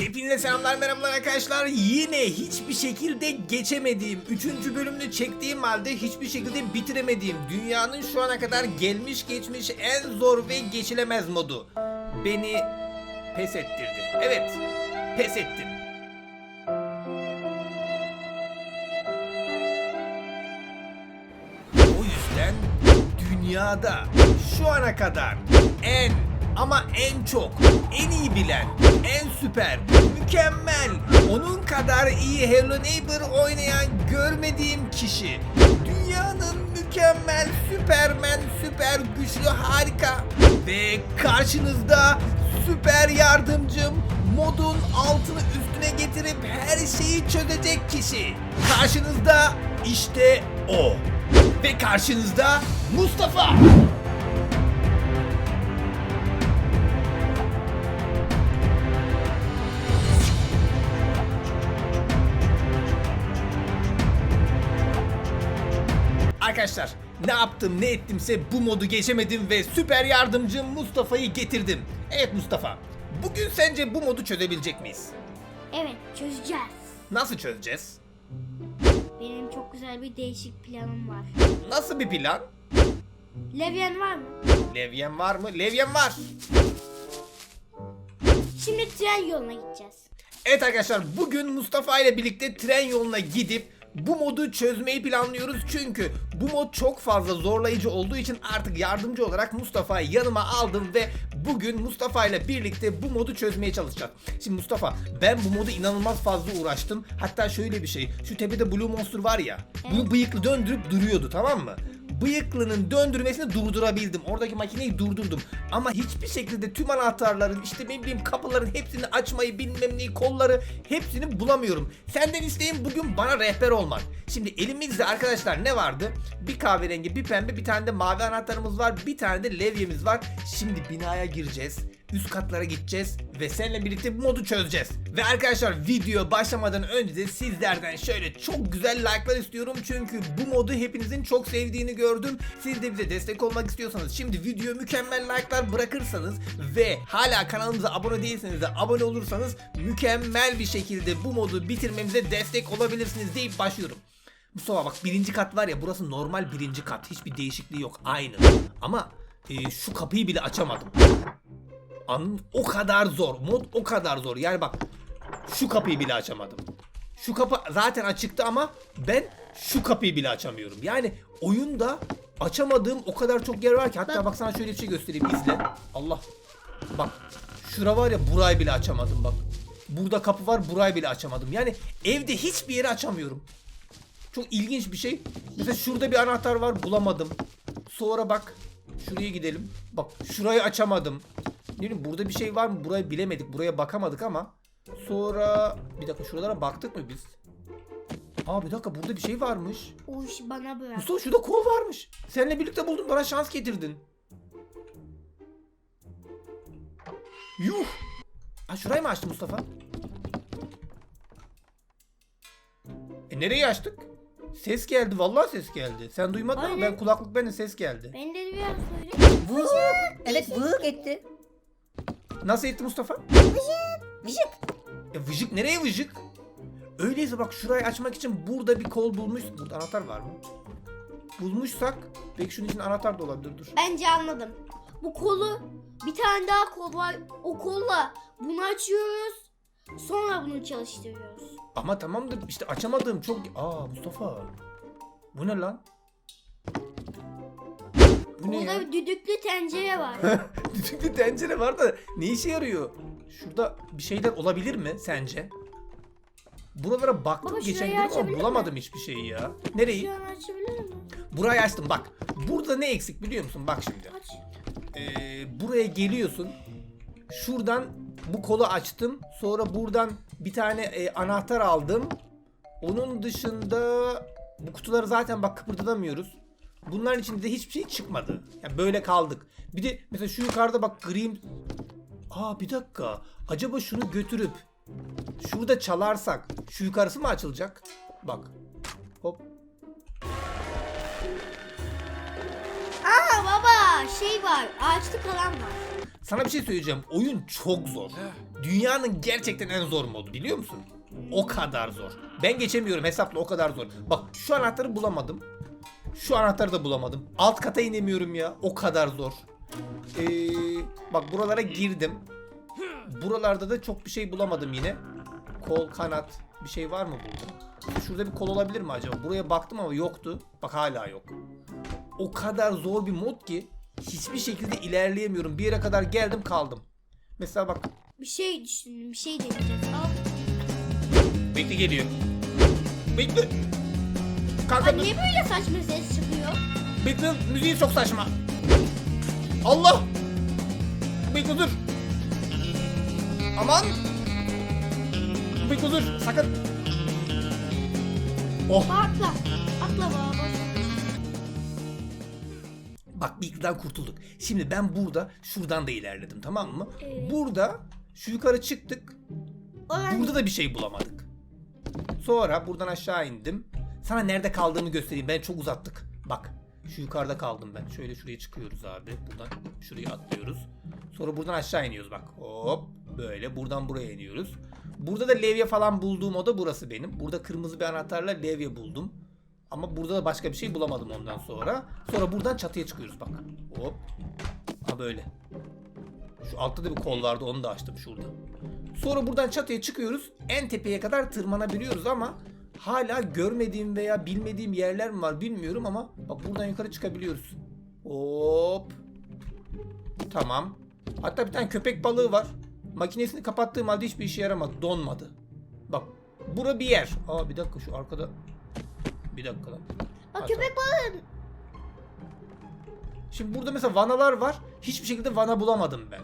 Hepinize selamlar merhabalar arkadaşlar. Yine hiçbir şekilde geçemediğim, 3. bölümünü çektiğim halde hiçbir şekilde bitiremediğim, dünyanın şu ana kadar gelmiş geçmiş en zor ve geçilemez modu. Beni pes ettirdi. Evet, pes ettim. O yüzden dünyada şu ana kadar en ama en çok, en iyi bilen, en süper, mükemmel, onun kadar iyi Hello Neighbor oynayan görmediğim kişi. Dünyanın mükemmel, süpermen, süper güçlü, harika. Ve karşınızda süper yardımcım, modun altını üstüne getirip her şeyi çözecek kişi. Karşınızda işte o. Ve karşınızda Mustafa. Arkadaşlar ne yaptım ne ettimse bu modu geçemedim ve süper yardımcım Mustafa'yı getirdim. Evet Mustafa, bugün sence bu modu çözebilecek miyiz? Evet çözeceğiz. Nasıl çözeceğiz? Benim çok güzel bir değişik planım var. Nasıl bir plan? Levyen var mı? Levyen var mı? Levyen var. Şimdi tren yoluna gideceğiz. Evet arkadaşlar bugün Mustafa ile birlikte tren yoluna gidip bu modu çözmeyi planlıyoruz çünkü bu mod çok fazla zorlayıcı olduğu için artık yardımcı olarak Mustafa'yı yanıma aldım ve bugün Mustafa ile birlikte bu modu çözmeye çalışacağız. Şimdi Mustafa ben bu modu inanılmaz fazla uğraştım. Hatta şöyle bir şey şu tepede Blue Monster var ya bunu bıyıklı döndürüp duruyordu tamam mı? Bıyıklının döndürmesini durdurabildim. Oradaki makineyi durdurdum. Ama hiçbir şekilde tüm anahtarların işte ne bileyim kapıların hepsini açmayı bilmem neyi kolları hepsini bulamıyorum. Senden isteğim bugün bana rehber olmak. Şimdi elimizde arkadaşlar ne vardı? Bir kahverengi, bir pembe, bir tane de mavi anahtarımız var. Bir tane de levyemiz var. Şimdi binaya gireceğiz. Üst katlara gideceğiz ve seninle birlikte bu modu çözeceğiz. Ve arkadaşlar video başlamadan önce de sizlerden şöyle çok güzel like'lar istiyorum. Çünkü bu modu hepinizin çok sevdiğini gördüm. Siz de bize destek olmak istiyorsanız şimdi video mükemmel like'lar bırakırsanız ve hala kanalımıza abone değilseniz de abone olursanız mükemmel bir şekilde bu modu bitirmemize destek olabilirsiniz deyip başlıyorum. Mustafa bak birinci kat var ya burası normal birinci kat. Hiçbir değişikliği yok aynı. Ama e, şu kapıyı bile açamadım. An o kadar zor. Mod o kadar zor. Yani bak şu kapıyı bile açamadım. Şu kapı zaten açıktı ama ben şu kapıyı bile açamıyorum. Yani oyunda açamadığım o kadar çok yer var ki. Hatta Bak. sana şöyle bir şey göstereyim izle. Allah. Bak şura var ya burayı bile açamadım bak. Burada kapı var burayı bile açamadım. Yani evde hiçbir yeri açamıyorum. Çok ilginç bir şey. Mesela şurada bir anahtar var bulamadım. Sonra bak şuraya gidelim. Bak şurayı açamadım. Ne bileyim burada bir şey var mı? Burayı bilemedik. Buraya bakamadık ama. Sonra bir dakika şuralara baktık mı biz? Aa bir dakika burada bir şey varmış. O işi bana bırak. Mustafa şurada kol varmış. Seninle birlikte buldum bana şans getirdin. Yuh. Ha şurayı mı açtı Mustafa? E nereye açtık? Ses geldi vallahi ses geldi. Sen duymadın Aynen. ben kulaklık bende ses geldi. Ben de bir. Vık. Evet vık etti. Nasıl etti Mustafa? Vıcık. E vıcık nereye vıcık? Öyleyse bak şurayı açmak için burada bir kol bulmuş. Burada anahtar var mı? Bulmuşsak belki şunun için anahtar da olabilir dur. Bence anladım. Bu kolu bir tane daha kol var. O kolla bunu açıyoruz. Sonra bunu çalıştırıyoruz. Ama tamam da işte açamadığım çok... Aa Mustafa. Bu ne lan? Bu ne Burada ya? bir düdüklü tencere var. Düdüklü tencere var da ne işe yarıyor? Şurada bir şeyler olabilir mi sence? Buralara baktım Baba, geçen şurayı gün ama açabilir bulamadım hiçbir şeyi ya. Nereyi? Şu an açabilir mi? Burayı açtım bak. Burada ne eksik biliyor musun? Bak şimdi. Aç. Ee, buraya geliyorsun. Şuradan bu kolu açtım. Sonra buradan bir tane e, anahtar aldım. Onun dışında bu kutuları zaten bak kıpırdatamıyoruz. Bunların içinde de hiçbir şey çıkmadı. Yani böyle kaldık. Bir de mesela şu yukarıda bak green... Aa bir dakika. Acaba şunu götürüp şurada çalarsak şu yukarısı mı açılacak? Bak. Hop. Aa baba şey var. Ağaçlı kalan var. Sana bir şey söyleyeceğim. Oyun çok zor. Dünyanın gerçekten en zor modu biliyor musun? O kadar zor. Ben geçemiyorum hesapla o kadar zor. Bak şu anahtarı bulamadım. Şu anahtarı da bulamadım. Alt kata inemiyorum ya. O kadar zor. Ee, bak buralara girdim. Buralarda da çok bir şey bulamadım yine. Kol, kanat bir şey var mı burada? Şurada bir kol olabilir mi acaba? Buraya baktım ama yoktu. Bak hala yok. O kadar zor bir mod ki hiçbir şekilde ilerleyemiyorum. Bir yere kadar geldim kaldım. Mesela bak Bir şey düşündüm. Bir şey deneyeceğiz. Al. bekle geliyor. Bekle. Kanka dur. niye böyle saçma ses çıkıyor? Bekle müziği çok saçma. Allah. Bekle dur. Aman. Bekle dur sakın. Oh. Atla. Atla baba. Bak bir yıkıdan kurtulduk. Şimdi ben burada şuradan da ilerledim tamam mı? Evet. Burada şu yukarı çıktık. Oradan Burada da bir şey bulamadık. Sonra buradan aşağı indim. Sana nerede kaldığımı göstereyim. Ben çok uzattık. Bak şu yukarıda kaldım ben. Şöyle şuraya çıkıyoruz abi. Buradan şuraya atlıyoruz. Sonra buradan aşağı iniyoruz bak. Hop böyle buradan buraya iniyoruz. Burada da levye falan bulduğum oda burası benim. Burada kırmızı bir anahtarla levye buldum. Ama burada da başka bir şey bulamadım ondan sonra. Sonra buradan çatıya çıkıyoruz bak. Hop. Ha böyle. Şu altta da bir kol vardı onu da açtım şurada. Sonra buradan çatıya çıkıyoruz. En tepeye kadar tırmanabiliyoruz ama hala görmediğim veya bilmediğim yerler mi var bilmiyorum ama bak buradan yukarı çıkabiliyoruz. Hop. Tamam. Hatta bir tane köpek balığı var. Makinesini kapattığım halde hiçbir işe yaramadı. Donmadı. Bak. Bura bir yer. Aa bir dakika şu arkada. Bir dakika lan. Bak köpek balığı. Şimdi burada mesela vanalar var. Hiçbir şekilde vana bulamadım ben.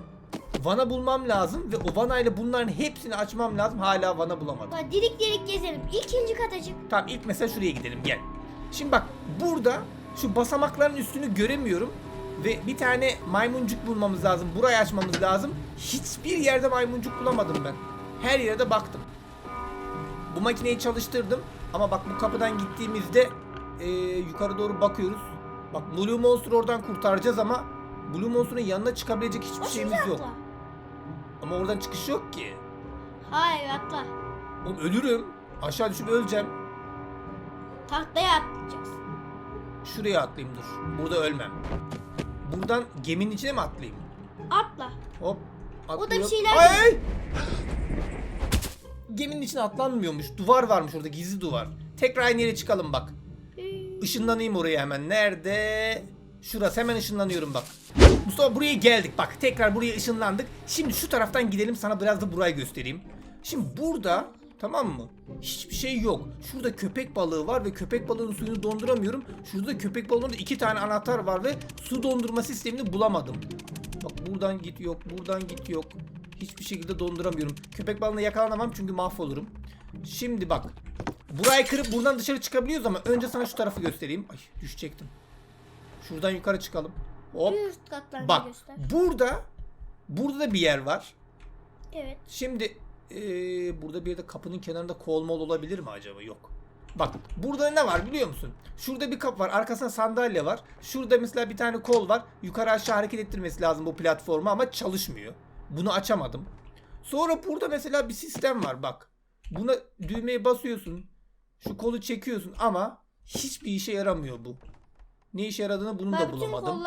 Vana bulmam lazım ve o vana ile bunların hepsini açmam lazım. Hala vana bulamadım. Bak delik delik gezelim. İkinci kata çık. Tamam ilk mesela şuraya gidelim gel. Şimdi bak burada şu basamakların üstünü göremiyorum. Ve bir tane maymuncuk bulmamız lazım. Burayı açmamız lazım. Hiçbir yerde maymuncuk bulamadım ben. Her yerde baktım. Bu makineyi çalıştırdım. Ama bak bu kapıdan gittiğimizde eee, yukarı doğru bakıyoruz. Bak Blue Monster oradan kurtaracağız ama Blue Monster'ın yanına çıkabilecek hiçbir O şeyimiz yok. atla. Ama oradan çıkış yok ki. Hayır atla. Oğlum ölürüm. Aşağı düşüp öleceğim. Tahtaya atlayacağız. Şuraya atlayayım dur. Burada ölmem. Buradan geminin içine mi atlayayım? Atla. Hop. da bir atlıyorum. şeyler ay! Geminin içine atlanmıyormuş. Duvar varmış orada gizli duvar. Tekrar aynı yere çıkalım bak. Işınlanayım oraya hemen. Nerede? Şurası hemen ışınlanıyorum bak. Mustafa buraya geldik bak. Tekrar buraya ışınlandık. Şimdi şu taraftan gidelim sana biraz da burayı göstereyim. Şimdi burada tamam mı? Hiçbir şey yok. Şurada köpek balığı var ve köpek balığının suyunu donduramıyorum. Şurada da köpek balığında iki tane anahtar var ve su dondurma sistemini bulamadım. Bak buradan git yok, buradan git yok. Hiçbir şekilde donduramıyorum. Köpek balığına yakalanamam çünkü mahvolurum. Şimdi bak. Burayı kırıp buradan dışarı çıkabiliyoruz ama önce sana şu tarafı göstereyim. Ay düşecektim. Şuradan yukarı çıkalım. Hop. Bir üst katlarını Bak göster. burada burada da bir yer var. Evet. Şimdi eee, burada bir yerde kapının kenarında kol mol olabilir mi acaba? Yok. Bak burada ne var biliyor musun? Şurada bir kapı var. Arkasında sandalye var. Şurada mesela bir tane kol var. Yukarı aşağı hareket ettirmesi lazım bu platformu ama çalışmıyor. Bunu açamadım. Sonra burada mesela bir sistem var bak. Buna düğmeye basıyorsun. Şu kolu çekiyorsun ama hiçbir işe yaramıyor bu. Ne işe yaradığını bunu Bak da bütün bulamadım.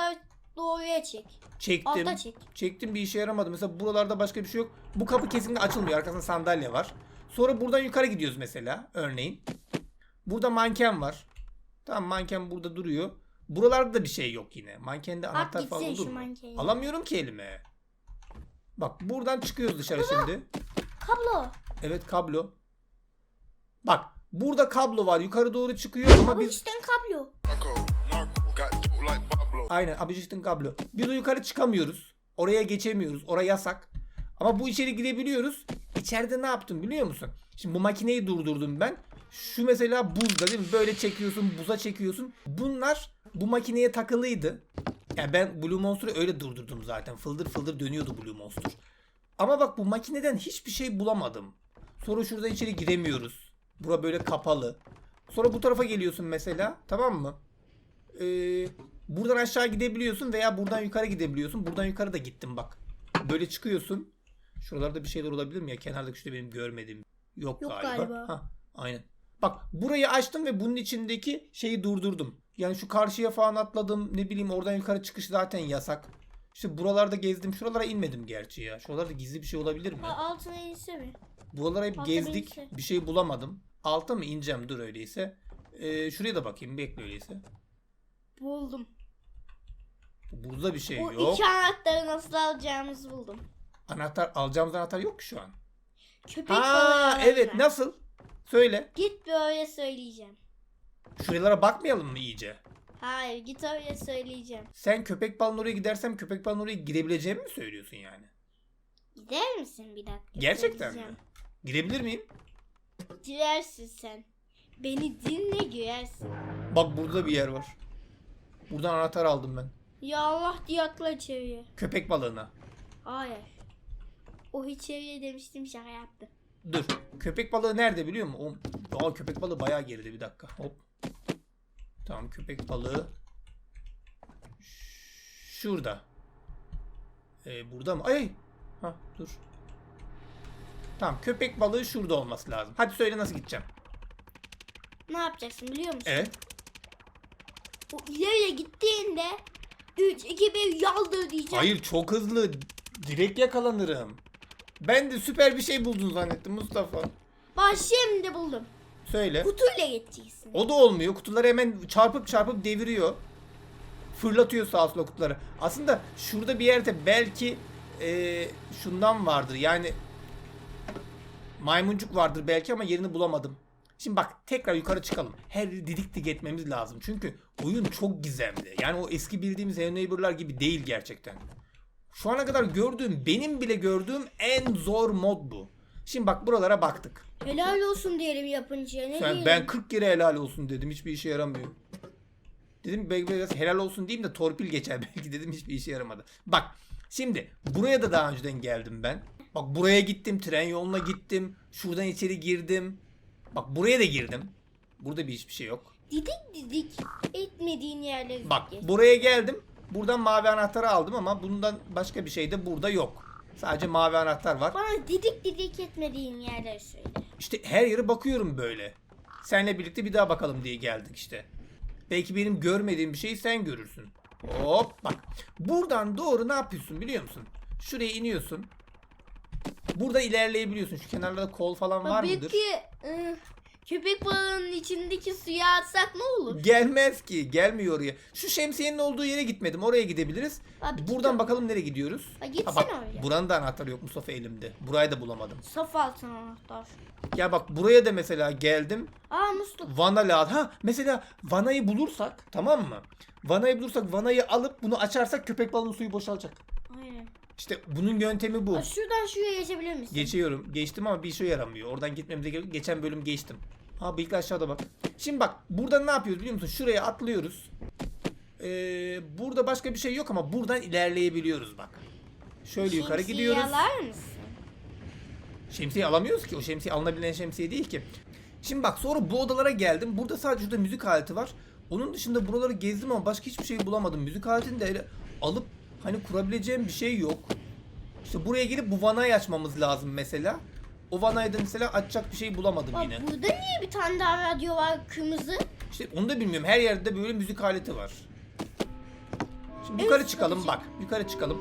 Doğruya çek. Çektim. Alta çek. Çektim bir işe yaramadı. Mesela buralarda başka bir şey yok. Bu kapı kesinlikle açılmıyor. Arkasında sandalye var. Sonra buradan yukarı gidiyoruz mesela. Örneğin. Burada manken var. Tamam manken burada duruyor. Buralarda da bir şey yok yine. Mankende At anahtar falan olur şu mu? mankeni. Alamıyorum ki elime. Bak buradan çıkıyoruz dışarı şimdi. Kablo. Evet kablo. Bak burada kablo var. Yukarı doğru çıkıyor ama Ama biz işte kablo. Narco, Aynen Abijit'in kablo. Biz o yukarı çıkamıyoruz. Oraya geçemiyoruz. Oraya yasak. Ama bu içeri girebiliyoruz. İçeride ne yaptım biliyor musun? Şimdi bu makineyi durdurdum ben. Şu mesela buzda değil mi? Böyle çekiyorsun, buza çekiyorsun. Bunlar bu makineye takılıydı. Yani ben Blue Monster'ı öyle durdurdum zaten. Fıldır fıldır dönüyordu Blue Monster. Ama bak bu makineden hiçbir şey bulamadım. Sonra şurada içeri giremiyoruz. Bura böyle kapalı. Sonra bu tarafa geliyorsun mesela. Tamam mı? Ee, buradan aşağı gidebiliyorsun veya buradan yukarı gidebiliyorsun. Buradan yukarı da gittim bak. Böyle çıkıyorsun. Şuralarda bir şeyler olabilir mi ya? Kenardaki şurada benim görmediğim. Yok, Yok galiba. galiba. Ha, aynen. Bak burayı açtım ve bunun içindeki şeyi durdurdum. Yani şu karşıya falan atladım. Ne bileyim oradan yukarı çıkış zaten yasak. İşte buralarda gezdim. Şuralara inmedim gerçi ya. Şuralarda gizli bir şey olabilir mi? Ha, altına inse mi? Buralara hep Altta gezdik. benimse. Bir şey bulamadım. Alta mı ineceğim? Dur öyleyse. Ee, şuraya da bakayım. Bekle öyleyse. Buldum. Burada bir şey O yok. iki anahtarı nasıl alacağımızı buldum. Anahtar alacağımız anahtar yok ki şu an. Köpek balığı evet arasına. nasıl? Söyle. Git böyle söyleyeceğim. Şuralara bakmayalım mı iyice? Hayır git öyle söyleyeceğim. Sen köpek balığının oraya gidersem köpek balığının oraya girebileceğimi mi söylüyorsun yani? Gider misin bir dakika? Gerçekten mi? söyleyeceğim. Girebilir miyim? Girersin sen. Beni dinle girersin. Bak burada bir yer var. Buradan anahtar aldım ben. Ya Allah diye atla içeriye. Köpek balığına. Hayır. O içeriye demiştim şaka yaptı. Dur. Köpek balığı nerede biliyor musun? O, Aa, köpek balığı bayağı geride bir dakika. Hop. Tamam köpek balığı. Şurada. Ee, burada mı? Ay. Ha dur. Tamam köpek balığı şurada olması lazım. Hadi söyle nasıl gideceğim. Ne yapacaksın biliyor musun? Evet. O ileriye gittiğinde 3, 2, 1 yaldır diyeceğim. Hayır çok hızlı. Direkt yakalanırım. Ben de süper bir şey buldun zannettim Mustafa. Bak şimdi buldum. Söyle. Kutuyla geçeceksin. O da olmuyor. Kutuları hemen çarpıp çarpıp deviriyor. Fırlatıyor sağa sola kutuları. Aslında şurada bir yerde belki eee, şundan vardır. Yani maymuncuk vardır belki ama yerini bulamadım. Şimdi bak tekrar yukarı çıkalım. Her didik dik etmemiz lazım. Çünkü oyun çok gizemli. Yani o eski bildiğimiz Hello Neighbor'lar gibi değil gerçekten. Şu ana kadar gördüğüm, benim bile gördüğüm en zor mod bu. Şimdi bak buralara baktık. Helal olsun diyelim yapınca. Ne Sen, diyelim? ben 40 kere helal olsun dedim. Hiçbir işe yaramıyor. Dedim belki biraz helal olsun diyeyim de torpil geçer belki dedim hiçbir işe yaramadı. Bak şimdi buraya da daha önceden geldim ben. Bak buraya gittim tren yoluna gittim. Şuradan içeri girdim. Bak buraya da girdim. Burada bir hiçbir şey yok. Didik didik etmediğin yerlere Bak geç. buraya geldim. Buradan mavi anahtarı aldım ama bundan başka bir şey de burada yok. Sadece mavi anahtar var. Bana didik didik etmediğin yerleri söyle. İşte her yere bakıyorum böyle. Seninle birlikte bir daha bakalım diye geldik işte. Belki benim görmediğim bir şeyi sen görürsün. Hop bak. Buradan doğru ne yapıyorsun biliyor musun? Şuraya iniyorsun. Burada ilerleyebiliyorsun. Şu kenarlarda kol falan var mıdır? Peki ıı, köpek balığının içindeki suya atsak ne olur? Gelmez ki. Gelmiyor oraya. Şu şemsiyenin olduğu yere gitmedim. Oraya gidebiliriz. Abi, Buradan bakalım nereye gidiyoruz. Ha, gitsene oraya. buranın da anahtarı yok Mustafa elimde. Burayı da bulamadım. Saf altın anahtar. Ya bak buraya da mesela geldim. Aa musluk. Vana lazım. Ha mesela vanayı bulursak tamam mı? Vanayı bulursak vanayı alıp bunu açarsak köpek balığının suyu boşalacak. Aynen. İşte bunun yöntemi bu. Aa, şuradan şuraya geçebilir misin? Geçiyorum. Geçtim ama bir şey yaramıyor. Oradan gitmemize gerek. Geçen bölüm geçtim. Ha bıyıklı aşağıda bak. Şimdi bak burada ne yapıyoruz biliyor musun? Şuraya atlıyoruz. Ee, burada başka bir şey yok ama buradan ilerleyebiliyoruz bak. Şöyle yukarı Şemsiyeyi gidiyoruz. alar mısın? Şemsiye alamıyoruz ki. O şemsiye alınabilen şemsiye değil ki. Şimdi bak sonra bu odalara geldim. Burada sadece şurada müzik aleti var. Onun dışında buraları gezdim ama başka hiçbir şey bulamadım. Müzik aletini de alıp hani kurabileceğim bir şey yok. İşte buraya gelip bu vanayı açmamız lazım mesela. O vanayı da mesela açacak bir şey bulamadım Bak yine. burada niye bir tane daha radyo var kırmızı? İşte onu da bilmiyorum. Her yerde böyle müzik aleti var. Şimdi yukarı Evet, çıkalım bak. Yukarı çıkalım.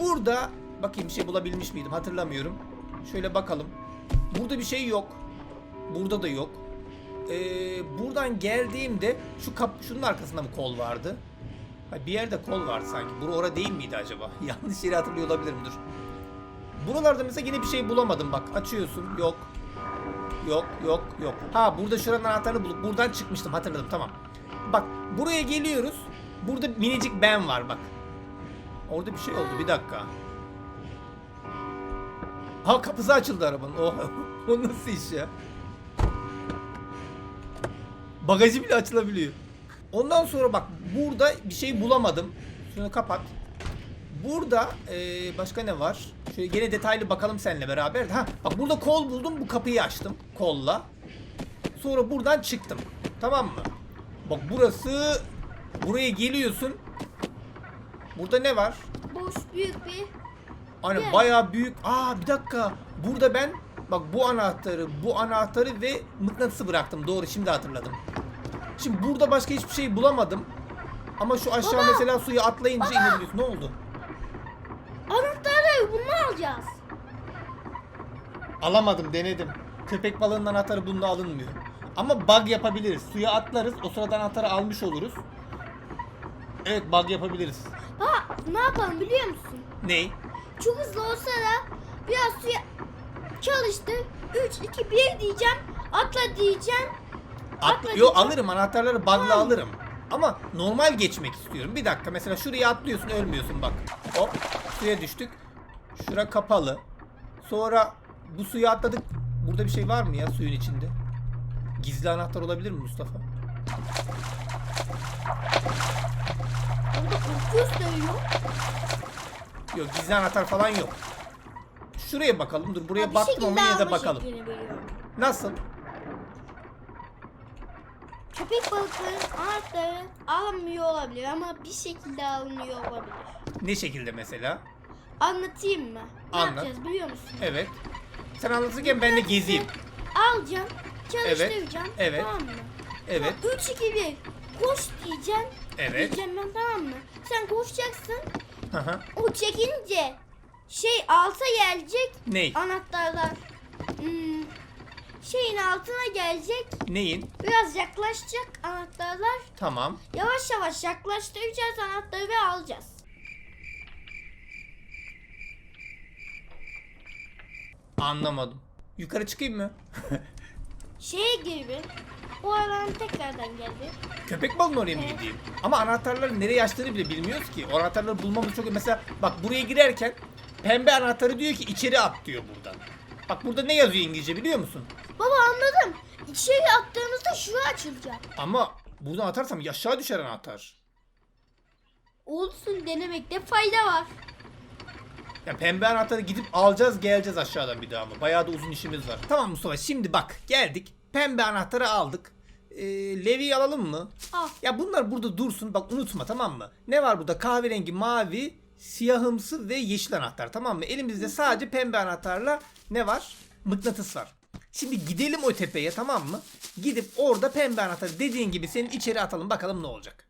Burada bakayım bir şey bulabilmiş miydim hatırlamıyorum. Şöyle bakalım. Burada bir şey yok. Burada da yok. Ee, buradan geldiğimde şu kap şunun arkasında mı kol vardı? Bir yerde kol vardı sanki. Bura ora değil miydi acaba? Yanlış yeri hatırlıyor olabilirim dur. Buralarda mesela yine bir şey bulamadım bak. Açıyorsun. Yok. Yok yok yok. Ha burada şuranın anahtarını bulup buradan çıkmıştım hatırladım tamam. Bak buraya geliyoruz. Burada minicik ben var bak. Orada bir şey oldu bir dakika. Ha kapısı açıldı arabanın. Oh, o nasıl iş ya? Bagajı bile açılabiliyor. Ondan sonra bak burada bir şey bulamadım. Şunu kapat. Burada eee, başka ne var? Şöyle gene detaylı bakalım seninle beraber. Ha bak burada kol buldum. Bu kapıyı açtım kolla. Sonra buradan çıktım. Tamam mı? Bak burası buraya geliyorsun. Burada ne var? Boş büyük bir Hani Gel. bayağı büyük. Aa bir dakika. Burada ben bak bu anahtarı, bu anahtarı ve mıknatısı bıraktım. Doğru şimdi hatırladım. Şimdi burada başka hiçbir şey bulamadım. Ama şu aşağı mesela suya atlayınca inebiliyorsun. Ne oldu? Anahtarları bunu alacağız. Alamadım denedim. Köpek balığının anahtarı bununla alınmıyor. Ama bug yapabiliriz. Suya atlarız. O sırada anahtarı almış oluruz. Evet bug yapabiliriz. Bak ne yapalım biliyor musun? Ney? Çok hızlı olsa da biraz suya çalıştı. 3, 2, 1 diyeceğim. Atla diyeceğim. At, Atla yo alırım anahtarları bug'la alırım. Ama normal geçmek istiyorum. Bir dakika mesela şuraya atlıyorsun ölmüyorsun bak. Hop suya düştük. Şura kapalı. Sonra bu suya atladık. Burada bir şey var mı ya suyun içinde? Gizli anahtar olabilir mi Mustafa? Koku gösteriyor. Yok gizli anahtar falan yok. Şuraya bakalım. Dur buraya Ha, bir baktım ama yine de bakalım. şeklini. Nasıl? Köpek balıkların anahtarı alınmıyor olabilir ama bir şekilde alınıyor olabilir. Ne şekilde mesela? Anlatayım mı? Ne Anlat. yapacağız biliyor musun? Evet. Sen anlatırken ben de gezeyim. Alacağım, çalıştıracağım. evet. Tamam mı? Evet. 3, 2, 1. Koş diyeceğim. Evet. Diyeceğim ben tamam mı? Sen koşacaksın. Hı hı. O çekince şey alta gelecek Ney? anahtarlar. Hmm, şeyin altına gelecek. Neyin? Biraz yaklaşacak anahtarlar. Tamam. Yavaş yavaş yaklaştıracağız anahtarı ve alacağız. Anlamadım. Yukarı çıkayım mı? Şey gibi. O alan tekrardan geldi. Köpek balığının oraya mı Evet. gideyim? Ama anahtarları nereye açtığını bile bilmiyoruz ki. O anahtarları bulmamız çok... Mesela bak buraya girerken pembe anahtarı diyor ki içeri at diyor buradan. Bak burada ne yazıyor İngilizce biliyor musun? Baba anladım. İçeri attığımızda şura açılacak. Ama buradan atarsam aşağı düşer anahtar. Olsun denemekte fayda var. Ya pembe anahtarı gidip alacağız geleceğiz aşağıdan bir daha mı? Bayağı da uzun işimiz var. Tamam Mustafa şimdi bak geldik. Pembe anahtarı aldık. Ee, Levi'yi alalım mı? Al. Ya bunlar burada dursun bak unutma tamam mı? Ne var burada? Kahverengi, mavi, siyahımsı ve yeşil anahtar tamam mı? Elimizde sadece pembe anahtarla ne var? Mıknatıs var. Şimdi gidelim o tepeye tamam mı? Gidip orada pembe anahtarı dediğin gibi senin içeri atalım bakalım ne olacak.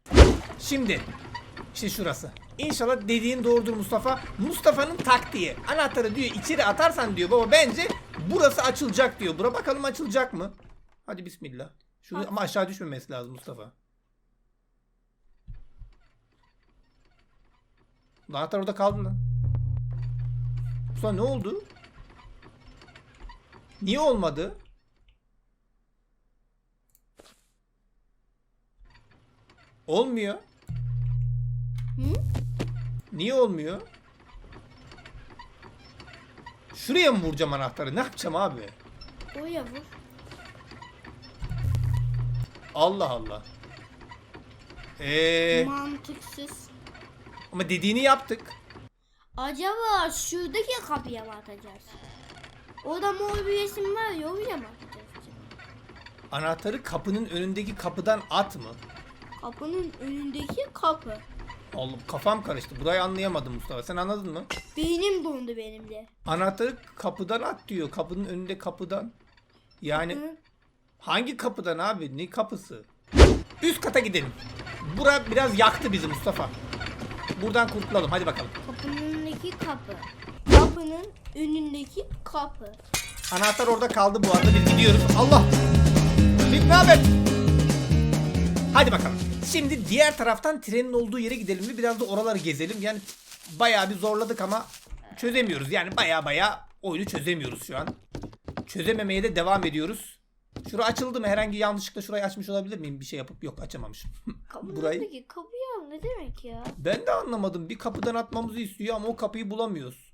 Şimdi işte şurası. İnşallah dediğin doğrudur Mustafa. Mustafa'nın taktiği. Anahtarı diyor içeri atarsan diyor baba bence burası açılacak diyor. Bura bakalım açılacak mı? Hadi bismillah. Şunu ama aşağı düşmemesi lazım Mustafa. Anahtar orada kaldı lan. Mustafa ne oldu? Niye olmadı? Olmuyor. Hı? Niye olmuyor? Şuraya mı vuracağım anahtarı? Ne yapacağım abi? Oraya vur. Allah Allah. Eee Mantıksız. Ama dediğini yaptık. Acaba şuradaki kapıya mı atacağız? Orada mor bir resim var ya oraya mı atacağız? Anahtarı kapının önündeki kapıdan at mı? Kapının önündeki kapı. Allah kafam karıştı. Burayı anlayamadım Mustafa. Sen anladın mı? Beynim dondu benim de. Anahtarı kapıdan at diyor. Kapının önünde kapıdan. Yani Hı? hangi kapıdan abi? Ne kapısı? Üst kata gidelim. Bura biraz yaktı bizi Mustafa. Buradan kurtulalım. Hadi bakalım. Kapının önündeki kapı. Kapının önündeki kapı. Anahtar orada kaldı bu arada. Biz gidiyoruz. Allah! Bir ne haber? Hadi bakalım. Şimdi diğer taraftan trenin olduğu yere gidelim ve biraz da oraları gezelim. Yani bayağı bir zorladık ama çözemiyoruz. Yani bayağı bayağı oyunu çözemiyoruz şu an. Çözememeye de devam ediyoruz. Şura açıldı mı? Herhangi yanlışlıkla şurayı açmış olabilir miyim? Bir şey yapıp yok açamamışım. Kapının Burayı önündeki kapıyı al ne demek ya? ben de anlamadım. Bir kapıdan atmamızı istiyor ama o kapıyı bulamıyoruz.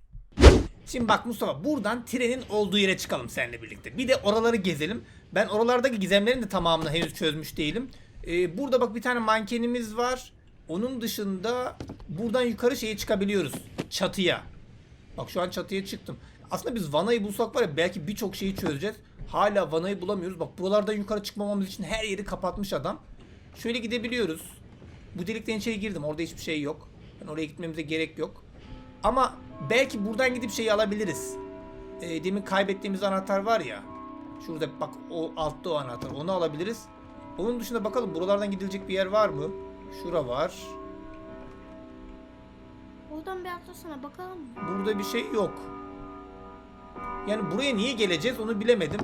Şimdi bak Mustafa buradan trenin olduğu yere çıkalım seninle birlikte. Bir de oraları gezelim. Ben oralardaki gizemlerin de tamamını henüz çözmüş değilim. Ee, burada bak bir tane mankenimiz var. Onun dışında buradan yukarı şeye çıkabiliyoruz. Çatıya. Bak şu an çatıya çıktım. Aslında biz vanayı bulsak var ya belki birçok şeyi çözeceğiz. Hala vanayı bulamıyoruz. Bak buralardan yukarı çıkmamamız için her yeri kapatmış adam. Şöyle gidebiliyoruz. Bu delikten içeri girdim. Orada hiçbir şey yok. Yani oraya gitmemize gerek yok. Ama Belki buradan gidip şeyi alabiliriz. Ee, demin kaybettiğimiz anahtar var ya. Şurada bak o altta o anahtar. Onu alabiliriz. Onun dışında bakalım buralardan gidilecek bir yer var mı? Şura var. Oradan bir atlasana bakalım? Burada bir şey yok. Yani buraya niye geleceğiz onu bilemedim.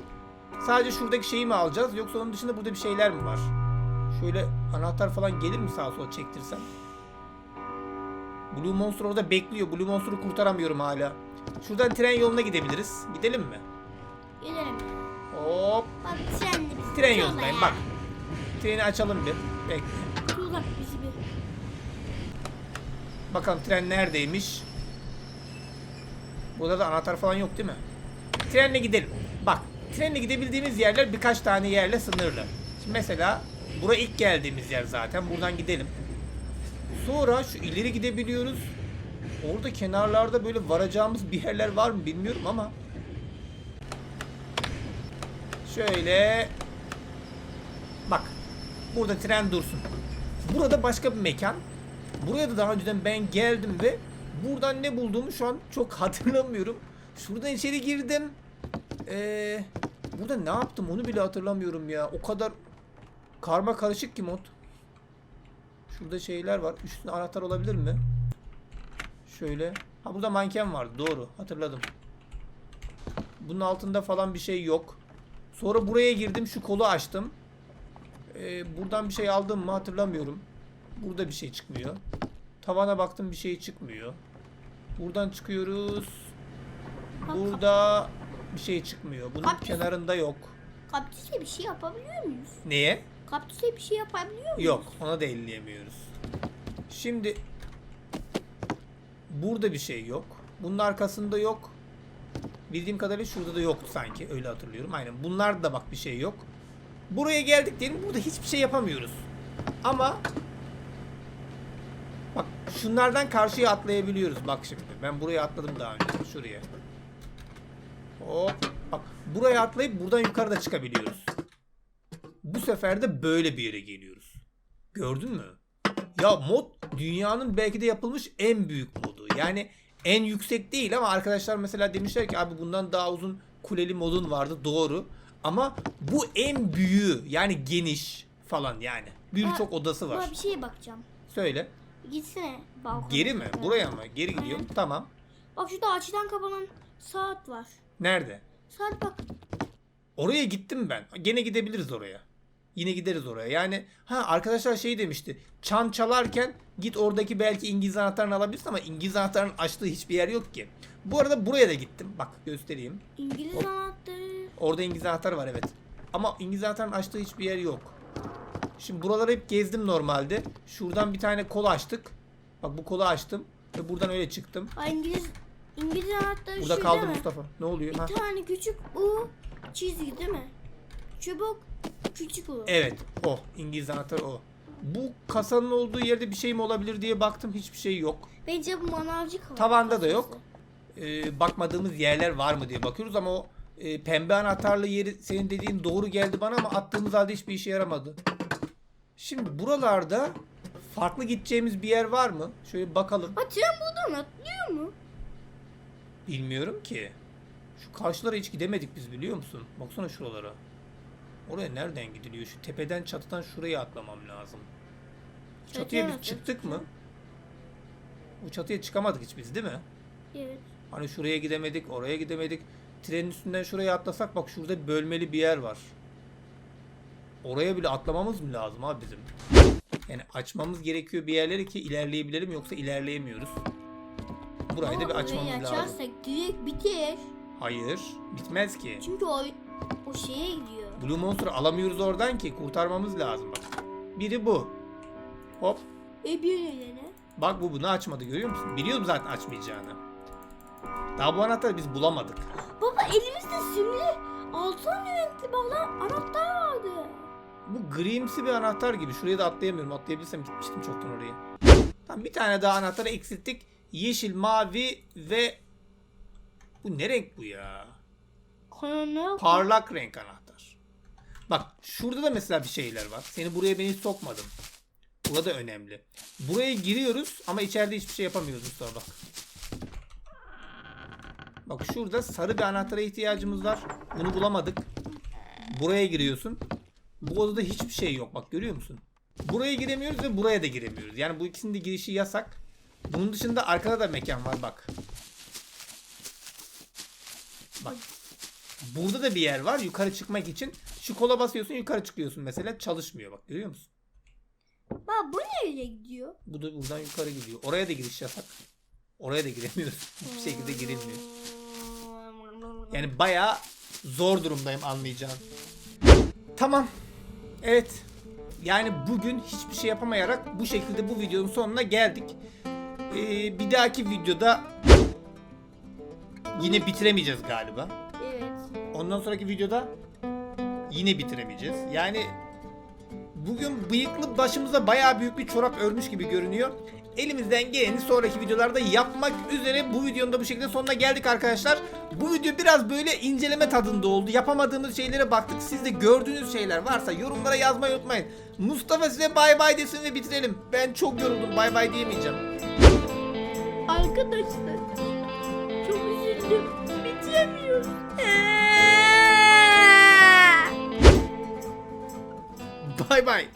Sadece şuradaki şeyi mi alacağız yoksa onun dışında burada bir şeyler mi var? Şöyle anahtar falan gelir mi sağa sola çektirsem? Blue Monster orada bekliyor. Blue Monster'ı kurtaramıyorum hala. Şuradan tren yoluna gidebiliriz. Gidelim mi? Gidelim. Hop. Bak tren Tren yolundayım bak. Treni açalım bir. Bekle. Tutuyorlar bizi bir. Bakalım tren neredeymiş? Burada da anahtar falan yok değil mi? Trenle gidelim. Bak trenle gidebildiğimiz yerler birkaç tane yerle sınırlı. Şimdi mesela bura ilk geldiğimiz yer zaten. Buradan gidelim. Sonra şu ileri gidebiliyoruz. Orada kenarlarda böyle varacağımız bir yerler var mı bilmiyorum ama. Şöyle. Bak. Burada tren dursun. Burada başka bir mekan. Buraya da daha önceden ben geldim ve buradan ne bulduğumu şu an çok hatırlamıyorum. Şuradan içeri girdim. Ee, burada ne yaptım onu bile hatırlamıyorum ya. O kadar karma karışık ki mod. Şurada şeyler var. Üstünde anahtar olabilir mi? Şöyle. Ha burada manken vardı. Doğru. Hatırladım. Bunun altında falan bir şey yok. Sonra buraya girdim. Şu kolu açtım. Ee, buradan bir şey aldım mı hatırlamıyorum. Burada bir şey çıkmıyor. Tavana baktım bir şey çıkmıyor. Buradan çıkıyoruz. Burada bir şey çıkmıyor. Bunun Kaktüs. kenarında yok. Kaktüse bir şey yapabiliyor muyuz? Neye? Kaktüse bir şey yapabiliyor muyuz? Yok. Ona da elleyemiyoruz. Şimdi burada bir şey yok. Bunun arkasında yok. Bildiğim kadarıyla şurada da yoktu sanki. Öyle hatırlıyorum. Aynen. Bunlar da bak bir şey yok. Buraya geldik diyelim. Burada hiçbir şey yapamıyoruz. Ama bak şunlardan karşıya atlayabiliyoruz. Bak şimdi. Ben buraya atladım daha önce. Şuraya. Hop. Bak buraya atlayıp buradan yukarı da çıkabiliyoruz. Bu sefer de böyle bir yere geliyoruz. Gördün mü? Ya mod dünyanın belki de yapılmış en büyük modu. Yani en yüksek değil ama arkadaşlar mesela demişler ki abi bundan daha uzun kuleli modun vardı. Doğru. Ama bu en büyüğü. Yani geniş falan yani. Birçok odası var. Buna bir şeye bakacağım. Söyle. Gitsene balkona. Geri mi? Buraya mı? Geri gidiyor. Aynen. Tamam. Bak şurada açıdan kapanan saat var. Nerede? Saat bak. Oraya gittim ben. Gene gidebiliriz oraya. Yine gideriz oraya. Yani ha arkadaşlar şey demişti. Çan çalarken git oradaki belki İngiliz anahtarını alabilirsin ama İngiliz anahtarının açtığı hiçbir yer yok ki. Bu arada buraya da gittim. Bak göstereyim. İngiliz Hop. anahtarı. Orada İngiliz anahtarı var evet. Ama İngiliz anahtarının açtığı hiçbir yer yok. Şimdi buraları hep gezdim normalde. Şuradan bir tane kol açtık. Bak bu kolu açtım. Ve buradan öyle çıktım. Ay İngiliz İngiliz anahtarı Burada şu kaldı değil mi? Mustafa. Ne oluyor? Bir Ha? tane küçük U çizgi değil mi? Çubuk küçük U. Evet o. İngiliz anahtarı o. Bu kasanın olduğu yerde bir şey mi olabilir diye baktım. Hiçbir şey yok. Bence bu manavcı kal- Tavanda da yok. Ee, bakmadığımız yerler var mı diye bakıyoruz ama o e, pembe anahtarlı yeri senin dediğin doğru geldi bana ama attığımız halde hiçbir işe yaramadı. Şimdi buralarda farklı gideceğimiz bir yer var mı? Şöyle bakalım. Ha tren buradan atlıyor mu? Bilmiyorum ki. Şu karşılara hiç gidemedik biz biliyor musun? Baksana şuralara. Oraya nereden gidiliyor? Şu tepeden çatıdan şuraya atlamam lazım. Çatıya biz çıktık mı? Bu çatıya çıkamadık hiç biz değil mi? Evet. Hani şuraya gidemedik, oraya gidemedik. Trenin üstünden şuraya atlasak bak şurada bölmeli bir yer var. Oraya bile atlamamız mı lazım abi bizim? Yani açmamız gerekiyor bir yerleri ki ilerleyebilelim yoksa ilerleyemiyoruz. Burayı da bir açmamız orayı lazım. açarsak direkt biter. Hayır, bitmez ki. Çünkü o o şeye gidiyor. Blue Monster'ı alamıyoruz oradan ki kurtarmamız lazım bak. Biri bu. Hop. E bir nedeni. Bak bu bunu açmadı görüyor musun? Biliyordum zaten açmayacağını. Daha bu anahtarı biz bulamadık. Baba elimizde simli altın renkli bana anahtar vardı. Bu grimsi bir anahtar gibi. Şuraya da atlayamıyorum. Atlayabilsem gitmiştim çoktan oraya. Tamam bir tane daha anahtarı eksilttik. Yeşil, mavi ve... Bu ne renk bu ya? Karanlık. Parlak renk anahtar. Bak şurada da mesela bir şeyler var. Seni buraya ben hiç sokmadım. Burada önemli. Buraya giriyoruz ama içeride hiçbir şey yapamıyoruz Mustafa bak. Bak şurada sarı bir anahtara ihtiyacımız var. Bunu bulamadık. Buraya giriyorsun. Bu odada hiçbir şey yok. Bak görüyor musun? Buraya giremiyoruz ve buraya da giremiyoruz. Yani bu ikisinin de girişi yasak. Bunun dışında arkada da mekan var bak. Bak. Burada da bir yer var yukarı çıkmak için. Şu kola basıyorsun yukarı çıkıyorsun mesela. Çalışmıyor bak görüyor musun? Baba bu nereye gidiyor? Bu da buradan yukarı gidiyor. Oraya da giriş yasak. Oraya da giremiyoruz. Hiçbir şekilde girilmiyor. Yani bayağı zor durumdayım anlayacağın. Tamam. Evet. Yani bugün hiçbir şey yapamayarak bu şekilde bu videonun sonuna geldik. Ee, bir dahaki videoda yine bitiremeyeceğiz galiba. Evet. Ondan sonraki videoda yine bitiremeyeceğiz. Yani bugün bıyıklı başımıza bayağı büyük bir çorap örmüş gibi görünüyor. Elimizden geleni sonraki videolarda yapmak üzere bu videonun da bu şekilde sonuna geldik arkadaşlar. Bu video biraz böyle inceleme tadında oldu. Yapamadığımız şeylere baktık. Siz de gördüğünüz şeyler varsa yorumlara yazmayı unutmayın. Mustafa size bay bay desin ve bitirelim. Ben çok yoruldum. Bay bay diyemeyeceğim. Arkadaşlar çok üzüldüm. Bitiremiyoruz. Bay bay.